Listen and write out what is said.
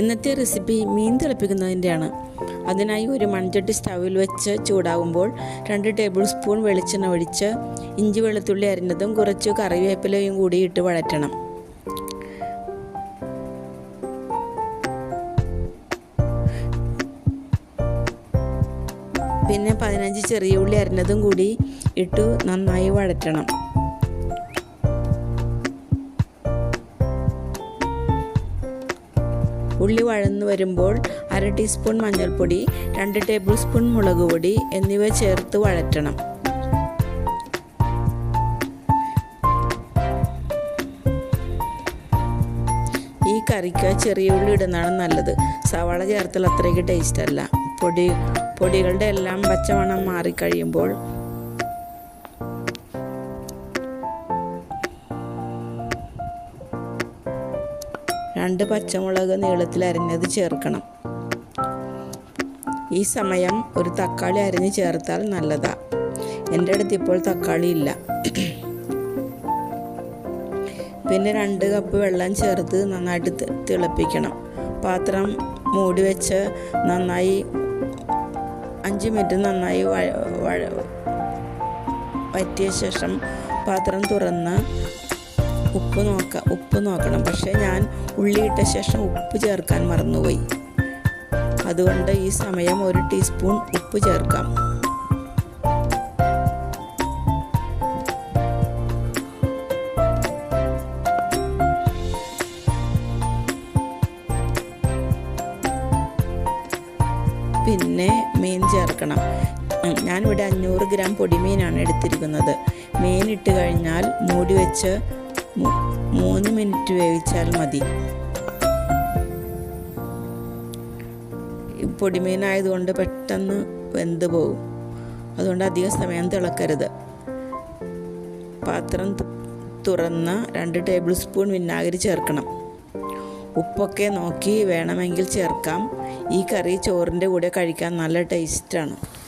ഇന്നത്തെ റെസിപ്പി മീൻ തിളപ്പിക്കുന്നതിന്റെയാണ്. അതിനായി ഒരു മൺചട്ടി സ്റ്റൗവിൽ വെച്ച് ചൂടാകുമ്പോൾ രണ്ട് ടേബിൾ സ്പൂൺ വെളിച്ചെണ്ണ ഒഴിച്ച് ഇഞ്ചി വെളുത്തുള്ളി അരിഞ്ഞതും കുറച്ച് കറിവേപ്പിലയും കൂടി ഇട്ട് വഴറ്റണം. പിന്നെ പതിനഞ്ച് ചെറിയ ഉള്ളി അരിഞ്ഞതും കൂടി ഇട്ടു നന്നായി വഴറ്റണം. ഉള്ളി വഴന്നു വരുമ്പോൾ അര ടീസ്പൂൺ മഞ്ഞൾപ്പൊടി രണ്ട് ടേബിൾ സ്പൂൺ മുളക് പൊടി എന്നിവ ചേർത്ത് വഴറ്റണം. ഈ കറിക്ക് ചെറിയ ഉള്ളി ഇടുന്നതാണ് നല്ലത്. സവാള ചേർത്താൽ അത്രയ്ക്ക് ടേസ്റ്റ് അല്ല. പൊടി പൊടികളുടെ എല്ലാം പച്ചമണം മാറിക്കഴിയുമ്പോൾ രണ്ട് പച്ചമുളക് നീളത്തിൽ അരിഞ്ഞത് ചേർക്കണം. ഈ സമയം ഒരു തക്കാളി അരിഞ്ഞ് ചേർത്താൽ നല്ലതാ. എന്റെ അടുത്ത് ഇപ്പോൾ തക്കാളി ഇല്ല. പിന്നെ രണ്ട് കപ്പ് വെള്ളം ചേർത്ത് നന്നായിട്ട് തിളപ്പിക്കണം. പാത്രം മൂടി വെച്ച് നന്നായി അഞ്ച് മിനിറ്റ് നന്നായി വഴ- വഴ- വറ്റിയ ശേഷം പാത്രം തുറന്ന് ഉപ്പ് നോക്ക ഉപ്പ് നോക്കണം. പക്ഷേ ഞാൻ ഉള്ളി ഇട്ട ശേഷം ഉപ്പ് ചേർക്കാൻ മറന്നുപോയി. അതുകൊണ്ട് ഈ സമയം ഒരു ടീസ്പൂൺ ഉപ്പ് ചേർക്കാം. പിന്നെ മീൻ ചേർക്കണം. ഞാനിവിടെ അഞ്ഞൂറ് ഗ്രാം പൊടിമീനാണ് എടുത്തിരിക്കുന്നത്. മീൻ ഇട്ട് കഴിഞ്ഞാൽ മൂടി വെച്ച് മൂന്ന് മിനിറ്റ് വേവിച്ചാൽ മതി. പൊടിമീനായതുകൊണ്ട് പെട്ടെന്ന് വെന്ത് പോകും അതുകൊണ്ട് അധിക സമയം തിളക്കരുത്. പാത്രം തുറന്ന് രണ്ട് ടേബിൾ സ്പൂൺ വിനാഗിരി ചേർക്കണം. ഉപ്പൊക്കെ നോക്കി വേണമെങ്കിൽ ചേർക്കാം. ഈ കറി ചോറിന്റെ കൂടെ കഴിക്കാൻ നല്ല ടേസ്റ്റാണ്.